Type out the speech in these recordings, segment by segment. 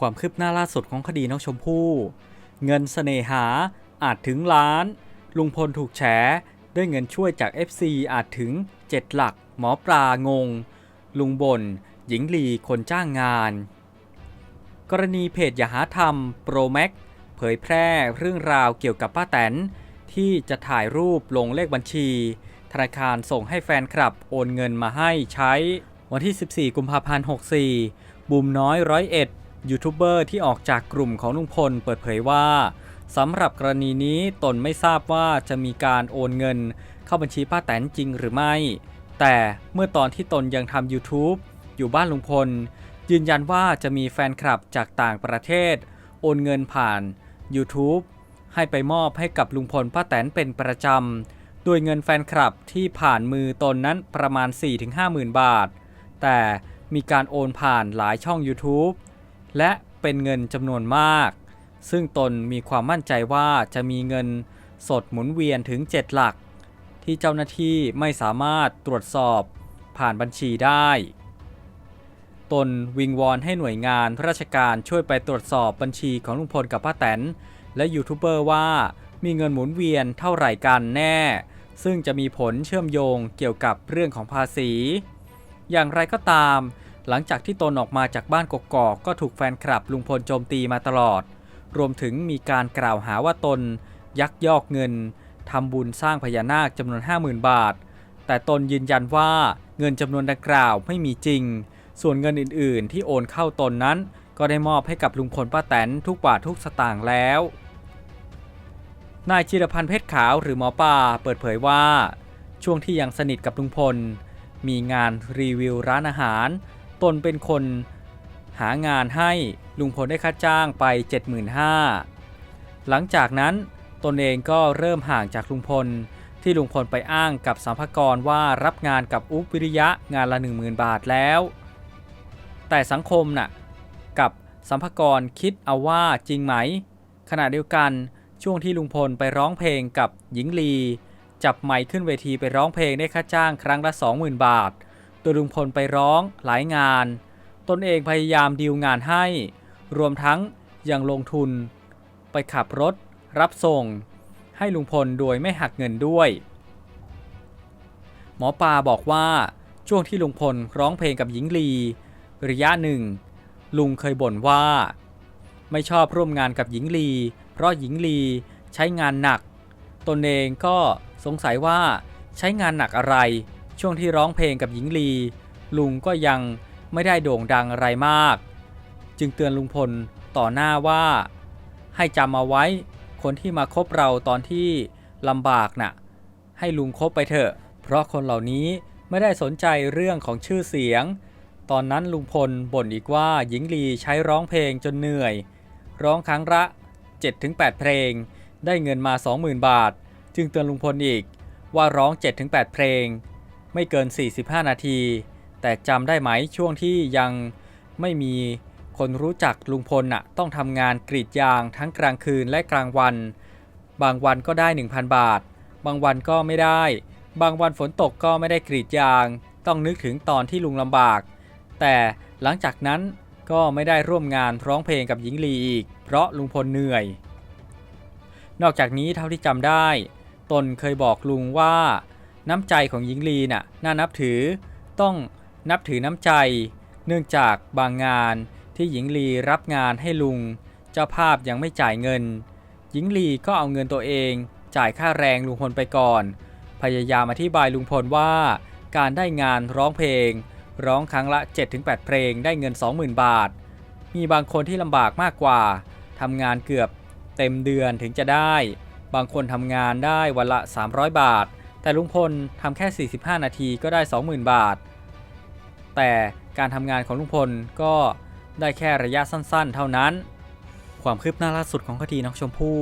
ความคืบหน้าล่าสุดของคดีน้องชมพู่ เงินเสน่หาอาจถึงล้าน ลุงพลถูกแฉด้วยเงินช่วยจาก FC อาจถึง 7 หลัก หมอปลางง ลุงบนหญิงลีคนจ้างงาน กรณีเพจอย่าหาธรรมโปรแม็กเผยแพร่เรื่องราวเกี่ยวกับป้าแตน ที่จะถ่ายรูปลงเลขบัญชี ธนาคารส่งให้แฟนคลับโอนเงินมาให้ใช้วันที่ 14 กุมภาพันธ์ 64 บุมน้อยร้อยเอ็ด ยูทูบเบอร์ที่ออกจากกลุ่มของลุงพลเปิดเผยว่าสำหรับกรณีนี้ตนไม่ทราบว่าจะมีการโอนเงิน เข้าบัญชีป้าแตนจริงหรือไม่ แต่เมื่อตอนที่ตนยังทำ YouTube อยู่บ้านลุงพล ยืนยันว่าจะมีแฟนคลับจากต่างประเทศ โอนเงินผ่าน YouTube ให้ไปมอบให้กับลุงพลป้าแตนเป็นประจำโดยเงินแฟนคลับที่ผ่านมือตนนั้นประมาณ 4-5 หมื่นบาท แต่มีการโอนผ่านหลายช่อง YouTube และเป็นเงินจำนวนมาก ซึ่งตนมีความมั่นใจว่าจะมีเงินสดหมุนเวียนถึง 7 หลัก ที่เจ้าหน้าที่ไม่สามารถตรวจสอบผ่านบัญชีได้ ตนวิงวอนให้หน่วยงานราชการช่วยไปตรวจสอบบัญชีของลุงพลกับป้าแตน และยูทูบเบอร์ว่ามีเงินหมุนเวียนเท่าไหร่กันแน่ ซึ่งจะมีผลเชื่อมโยงเกี่ยวกับเรื่องของภาษี อย่างไรก็ตาม หลังจากที่ตนออกมาจากบ้านกกอกก็ถูกแฟนคลับลุงพลโจมตีมาตลอด รวมถึงมีการกล่าวหาว่าตน ยักยอกเงินทำบุญสร้างพญานาคจำนวน 50,000 บาท แต่ตนยืนยันว่าเงินจำนวนดังกล่าวไม่มีจริง ส่วนเงินอื่นๆ ที่โอนเข้าตนนั้น ก็ได้มอบให้กับลุงพลป้าแตนทุกบาททุกสตางค์แล้วนายจิรพันธ์เพชรขาวหรือหมอป่าเปิดเผยว่า ช่วงที่ยังสนิทกับลุงพล มีงานรีวิวร้านอาหาร ตนเป็นคนหางานให้ลุงพลได้ค่าจ้างไป 75,000 หลังจากนั้นตนเองก็เริ่มห่างจากลุงพล ที่ลุงพลไปอ้างกับสัมภากรว่ารับงานกับอุ๊บวิริยะงานละ 10,000 บาทแล้ว แต่สังคมน่ะกับสัมภากรคิดเอาว่าจริงไหม ขณะเดียวกันช่วงที่ลุงพลไปร้องเพลงกับหญิงลี จับไมค์ขึ้นเวทีไปร้องเพลงได้ค่าจ้างครั้งละ 20,000 บาท โดยลุงพลไปร้องหลายงาน ตนเองพยายามดีลงานให้ รวมทั้งยังลงทุน ไปขับรถ รับส่ง ให้ลุงพลโดยไม่หักเงินด้วย หมอปลาบอกว่าช่วงที่ลุงพลร้องเพลงกับหญิงลี ระยะหนึ่ง ลุงเคยบ่นว่า ไม่ชอบร่วมงานกับหญิงลี เพราะหญิงลีใช้งานหนัก ตนเองก็สงสัยว่าใช้งานหนักอะไร ช่วงที่ร้องเพลงกับหญิงลี ลุงก็ยังไม่ได้โด่งดังอะไรมาก จึงเตือนลุงพลต่อหน้าว่า ให้จำเอาไว้คนที่มาคบเราตอนที่ลำบากน่ะ ให้ลุงคบไปเถอะ เพราะคนเหล่านี้ไม่ได้สนใจเรื่องของชื่อเสียง ตอนนั้นลุงพลบ่นอีกว่าหญิงลีใช้ร้องเพลงจนเหนื่อย ร้องครั้งละ 7-8 เพลง ได้เงินมา 20,000 บาท จึงเตือนลุงพลอีกว่าร้อง 7-8 เพลง ไม่เกิน 45 นาที แต่จำได้ไหมช่วงที่ยังไม่มีคนรู้จักลุงพลน่ะต้องทำงานกรีดยางทั้งกลางคืนและกลางวัน บางวันก็ได้ 1,000 บาท บางวันก็ไม่ได้ บางวันฝนตกก็ไม่ได้กรีดยาง ต้องนึกถึงตอนที่ลุงลำบาก แต่หลังจากนั้นก็ไม่ได้ร่วมงานร้องเพลงกับหญิงลีอีก เพราะลุงพลเหนื่อย นอกจากนี้เท่าที่จำได้ ตนเคยบอกลุงว่า น้ำใจของหญิงลีน่ะน่านับถือ ต้องนับถือน้ำใจ เนื่องจากบางงานที่หญิงลีรับงานให้ลุง เจ้าภาพยังไม่จ่ายเงิน หญิงลีก็เอาเงินตัวเองจ่ายค่าแรงลุงพลไปก่อน พยายามอธิบายลุงพลว่าการได้งานร้องเพลง ร้องครั้งละ 7-8 เพลงได้เงิน 20,000 บาท มีบางคนที่ลำบากมากกว่าทำงานเกือบเต็มเดือนถึงจะได้ บางคนทำงานได้วันละ 300 บาท แต่ลุงพลทำแค่ 45 นาทีก็ได้ 20,000 บาท แต่การทำงานของลุงพลก็ได้แค่ระยะสั้นๆ เท่านั้น ความคืบหน้าล่าสุดของคดีน้องชมพู่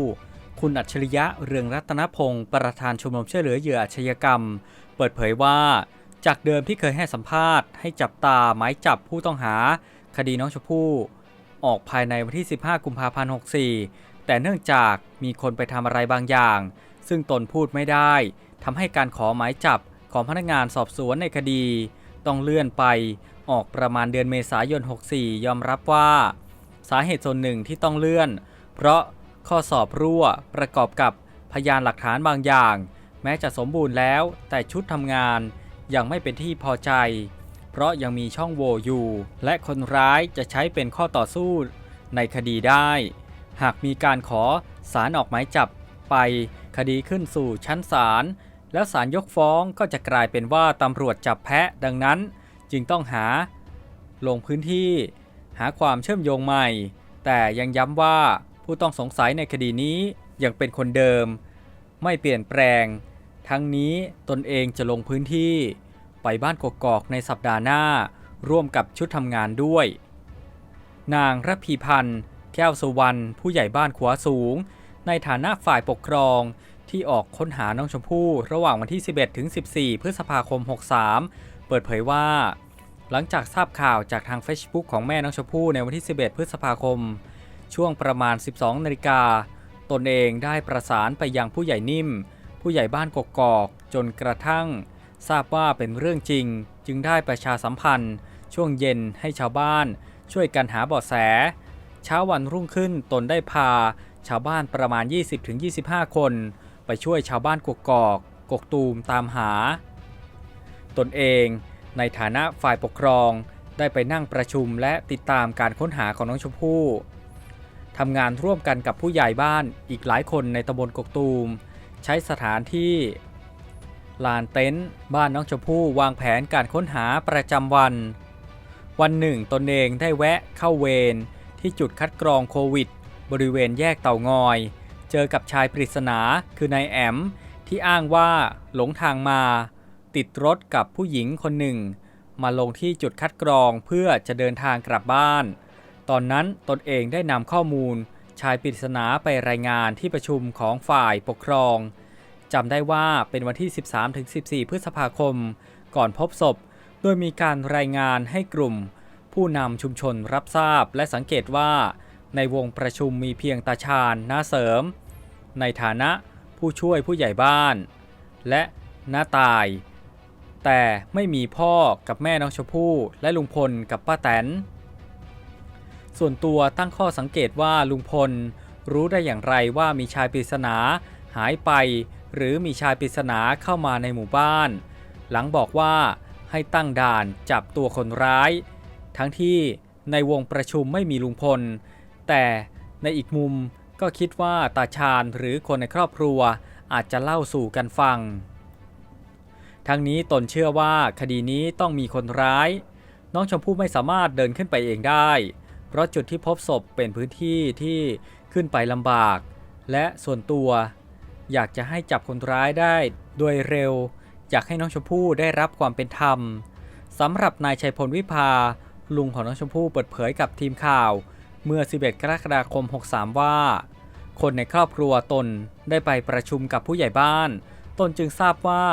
คุณอัจฉริยะเรืองรัตนพงศ์ประธานชมรมช่วยเหลือเหยื่ออาชญากรรม เปิดเผยว่า จากเดิมที่เคยให้สัมภาษณ์ให้จับตาหมายจับผู้ต้องหา คดีน้องชมพู่ออกภายในวันที่ 15 กุมภาพันธ์ 64 แต่เนื่องจากมีคนไปทำอะไรบางอย่าง ซึ่งตนพูดไม่ได้ทำให้การขอหมายจับของพนักงานสอบสวนในคดี ต้องเลื่อนไปออกประมาณเดือนเมษายน 64 ยอมรับว่า สาเหตุส่วนหนึ่งที่ต้องเลื่อน เพราะข้อสอบรั่วประกอบกับพยานหลักฐานบางอย่าง แม้จะสมบูรณ์แล้ว แต่ชุดทำงานยังไม่เป็นที่พอใจ เพราะยังมีช่องโหว่อยู่ และคนร้ายจะใช้เป็นข้อต่อสู้ในคดีได้ หากมีการขอสารออกหมายจับ ไป คดีขึ้นสู่ชั้นศาลแล้วศาลยกฟ้องก็จะกลายเป็นว่าตำรวจจับแพะดังนั้น จึงต้องหา ลงพื้นที่ หาความเชื่อมโยงใหม่ แต่ยังย้ำว่าผู้ต้องสงสัยในคดีนี้ยังเป็นคนเดิม ไม่เปลี่ยนแปลง ทั้งนี้ตนเองจะลงพื้นที่ ไปบ้านกกอกในสัปดาห์หน้า ร่วมกับชุดทำงานด้วย นางระพีพันธ์แก้วสุวรรณผู้ใหญ่บ้านขวาสูง ในฐานะฝ่ายปกครองที่ออกค้นหาน้องชมพู่ระหว่างวันที่ 11 ถึง 14 พฤษภาคม 63 เปิดเผยว่า หลังจากทราบข่าวจากทาง Facebook ของแม่น้องชมพู่ในวันที่ 11 พฤษภาคม ช่วงประมาณ 12 นาฬิกา ตนเองได้ประสานไปยังผู้ใหญ่นิ่ม ผู้ใหญ่บ้านกกอกจนกระทั่ง ทราบว่าเป็นเรื่องจริง จึงได้ประชาสัมพันธ์ ช่วงเย็นให้ชาวบ้าน ช่วยกันหาเบาะแส เช้าวันรุ่งขึ้นตนได้พา ชาวบ้านประมาณ 20-25 คน ไปช่วยชาวบ้านกกอกกกตูมตามหา ตนเองในฐานะฝ่ายปกครองได้ไปนั่งประชุมและติดตามการค้นหาของน้องชมพู่ทำงานร่วมกันกับผู้ใหญ่บ้านอีกหลายคนในตำบลกกตูม ใช้สถานที่ ลานเต็นท์บ้านน้องชมพู่วางแผนการค้นหาประจำวัน วันหนึ่งตนเองได้แวะเข้าเวรที่จุดคัดกรองโควิด บริเวณแยกเต่างอย เจอกับชายปริศนาคือนายแอม ที่อ้างว่าหลงทางมา ติดรถกับผู้หญิงคนหนึ่ง มาลงที่จุดคัดกรองเพื่อจะเดินทางกลับบ้าน ตอนนั้นตนเองได้นำข้อมูล ชายปริศนาไปรายงานที่ประชุมของฝ่ายปกครองจำได้ว่าเป็นวันที่ 13-14 พฤษภาคม ก่อนพบศพ โดยมีการรายงานให้กลุ่ม ผู้นำชุมชนรับทราบและสังเกตว่า ในวงประชุมมีเพียงตาชาญน้าเสริม ในฐานะผู้ช่วยผู้ใหญ่บ้าน และน้าตาย แต่ไม่มีพ่อกับแม่น้องชมพู่และลุงพลกับป้าแตน ส่วนตัวตั้งข้อสังเกตว่าลุงพลรู้ได้อย่างไรว่ามีชายปริศนาหายไป หรือมีชายปริศนาเข้ามาในหมู่บ้าน หลังบอกว่าให้ตั้งด่านจับตัวคนร้าย ทั้งที่ในวงประชุมไม่มีลุงพล แต่ในอีกมุมก็คิดว่าตาชาญหรือคนในครอบครัวอาจจะเล่าสู่กันฟัง ทั้งนี้ตนเชื่อว่าคดีนี้ต้องมีคนร้าย น้องชมพู่ไม่สามารถเดินขึ้นไปเองได้ เพราะจุดที่พบศพเป็นพื้นที่ที่ขึ้นไปลำบาก และส่วนตัว อยากจะให้จับคนร้ายได้โดยเร็ว อยากให้น้องชมพู่ได้รับความเป็นธรรมสำหรับนายชัยพลวิภาลุงของน้องชมพู่เปิดเผยกับทีมข่าว เมื่อ 11 กรกฎาคม 63 ว่า คนในครอบครัวตนได้ไปประชุมกับผู้ใหญ่บ้าน ตนจึงทราบว่า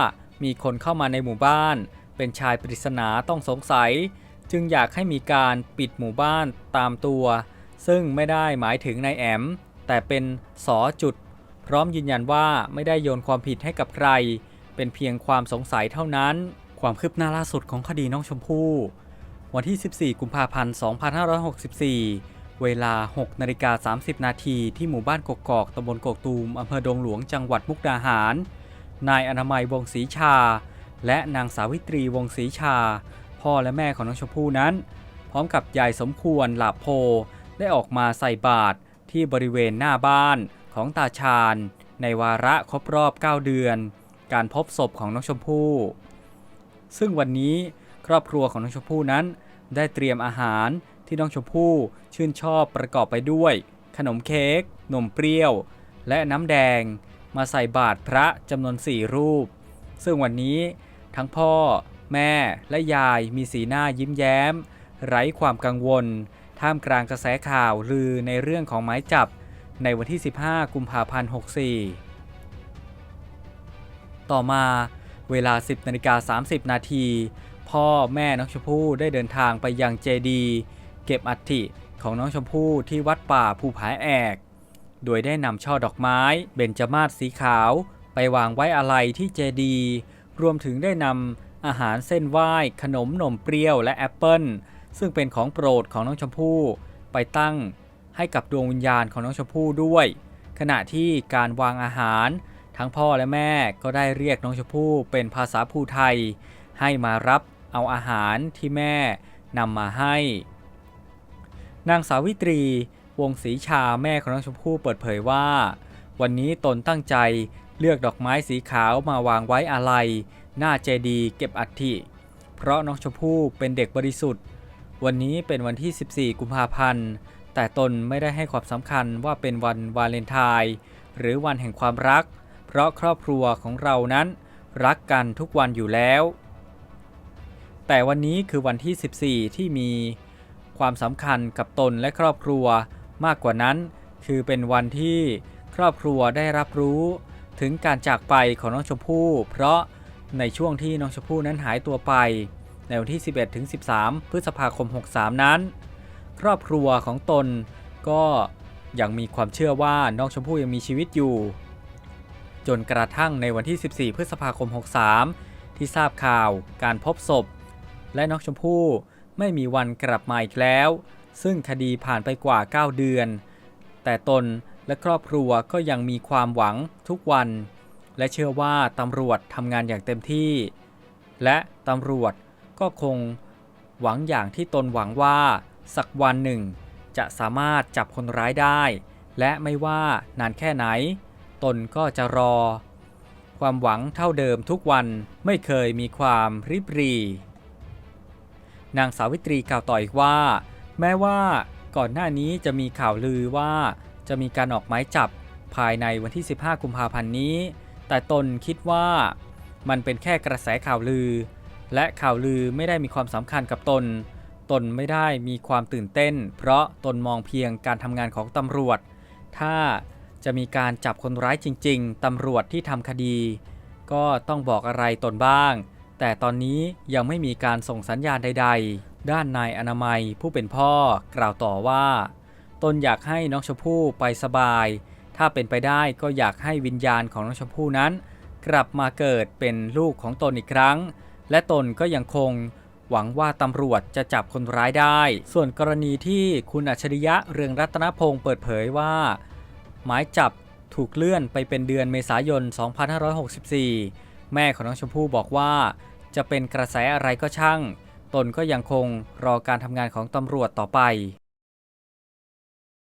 มีคนเข้ามาในหมู่บ้าน เป็นชายปริศนาต้องสงสัย จึงอยากให้มีการปิดหมู่บ้านตามตัว ซึ่งไม่ได้หมายถึงนายแอม แต่เป็นสอจุด พร้อมยืนยันว่าไม่ได้โยนความผิดให้กับใคร เป็นเพียงความสงสัยเท่านั้น ความคืบหน้าล่าสุดของคดีน้องชมพู่ วันที่ 14 กุมภาพันธ์ 2564 เวลา 6 นาฬิกา 30 นาทีที่หมู่บ้านกกอกตำบลกกตูมอำเภอดงหลวงจังหวัดมุกดาหาร นายอนามัยวงศรีชา และนางสาวิตรีวงศรีชา พ่อและแม่ของน้องชมพู่นั้น พร้อมกับยายสมควรหลาโพ ได้ออกมาใส่บาตรที่บริเวณหน้าบ้านของตาชาญ ในวาระครบรอบ 9 เดือน การพบศพของน้องชมพู่ ซึ่งวันนี้ครอบครัวของน้องชมพู่นั้นได้เตรียมอาหาร ที่น้องชมพู่ชื่นชอบประกอบไปด้วย ขนมเค้กนมเปรี้ยว และน้ำแดง มาใส่บาตรพระจำนวนสี่รูป ซึ่งวันนี้ทั้งพ่อ แม่และยายมีสีหน้ายิ้มแย้ม ไร้ความกังวล ท่ามกลางกระแสข่าวลือในเรื่องของหมายจับ ในวันที่ 15 กุมภาพันธ์ 64 ต่อมาเวลา 10นาฬิกา30 นาที พ่อแม่น้องชมพู่ได้เดินทางไปยังเจดีย์ เก็บอัฐิของน้องชมพู่ที่วัดป่าภูผาแอก โดยได้นำช่อดอกไม้เบญจมาศสีขาว ไปวางไว้อาลัยที่เจดีย์รวมถึงได้นำอาหารเส้นไหว้ ขนมนมเปรี้ยวและแอปเปิ้ลซึ่งเป็นของโปรดของน้องชมพู่ไปตั้งให้กับดวงวิญญาณของน้องชมพู่ด้วย ขณะที่การวางอาหาร ทั้งพ่อและแม่ก็ได้เรียกน้องชมพู่เป็นภาษาภูไทย ให้มารับเอาอาหารที่แม่นำมาให้ นางสาวิตรี วงศรีชาแม่ของน้องชมพู่เปิดเผยว่า วันนี้ตนตั้งใจเลือกดอกไม้สีขาวมาวางไว้อาลัย หน้าเจดีย์เก็บอัฐิ เพราะน้องชมพู่เป็นเด็กบริสุทธิ์ วันนี้เป็นวันที่ 14 กุมภาพันธ์ แต่ตนไม่ได้ให้ความสำคัญว่าเป็นวันวาเลนไทน์หรือวันแห่งความรัก เพราะครอบครัวของเรานั้น รักกันทุกวันอยู่แล้ว แต่วันนี้คือวันที่ 14 ที่มี ความสำคัญกับตนและครอบครัว มากกว่านั้น คือเป็นวันที่ครอบครัวได้รับรู้ ถึงการจากไปของน้องชมพู่ เพราะในช่วงที่น้องชมพู่นั้นหายตัวไป ในวันที่ 11ถึง13 พฤษภาคม 63 นั้น ครอบครัวของตนก็ยังมีความเชื่อว่าน้องชมพู่ยังมีชีวิตอยู่ จนกระทั่งในวันที่ 14 พฤษภาคม 63 ที่ทราบข่าวการพบศพ และน้องชมพู่ ไม่มีวันกลับมาอีกแล้ว ซึ่งคดีผ่านไปกว่า 9 เดือน แต่ตนและครอบครัวก็ยังมีความหวังทุกวัน และเชื่อว่าตำรวจทำงานอย่างเต็มที่ และตำรวจก็คงหวังอย่างที่ตนหวังว่าสักวันหนึ่ง จะสามารถจับคนร้ายได้ และไม่ว่านานแค่ไหน ตนก็จะรอ ความหวังเท่าเดิมทุกวันไม่เคยมีความริบรี นางสาวิตรีกล่าวต่ออีกว่า แม้ว่าก่อนหน้านี้จะมีข่าวลือว่าจะมีการออกหมายจับภายในวันที่ 15 กุมภาพันธ์นี้ แต่ตนคิดว่ามันเป็นแค่กระแสข่าวลือ และข่าวลือไม่ได้มีความสำคัญกับตน ตนไม่ได้มีความตื่นเต้น เพราะตนมองเพียงการทำงานของตำรวจ ถ้าจะมีการจับคนร้ายจริง ๆ ตำรวจที่ทำคดี ก็ต้องบอกอะไรตนบ้าง แต่ตอนนี้ยังไม่มีการส่งสัญญาณใด ๆ ด้านนายอนามัยผู้เป็นพ่อกล่าวต่อว่า ตนอยากให้น้องชมพู่ไปสบาย ถ้าเป็นไปได้ก็อยากให้วิญญาณของน้องชมพู่นั้น กลับมาเกิดเป็นลูกของตนอีกครั้ง และตนก็ยังคงหวังว่าตำรวจจะจับคนร้ายได้ ส่วนกรณีที่คุณอัจฉริยะเรืองรัตนพงศ์เปิดเผยว่า หมายจับถูกเลื่อนไปเป็นเดือนเมษายน 2564 แม่ของน้องชมพู่บอกว่า จะเป็นกระแสอะไรก็ช่าง ตนก็ยังคงรอการทำงานของตำรวจต่อไป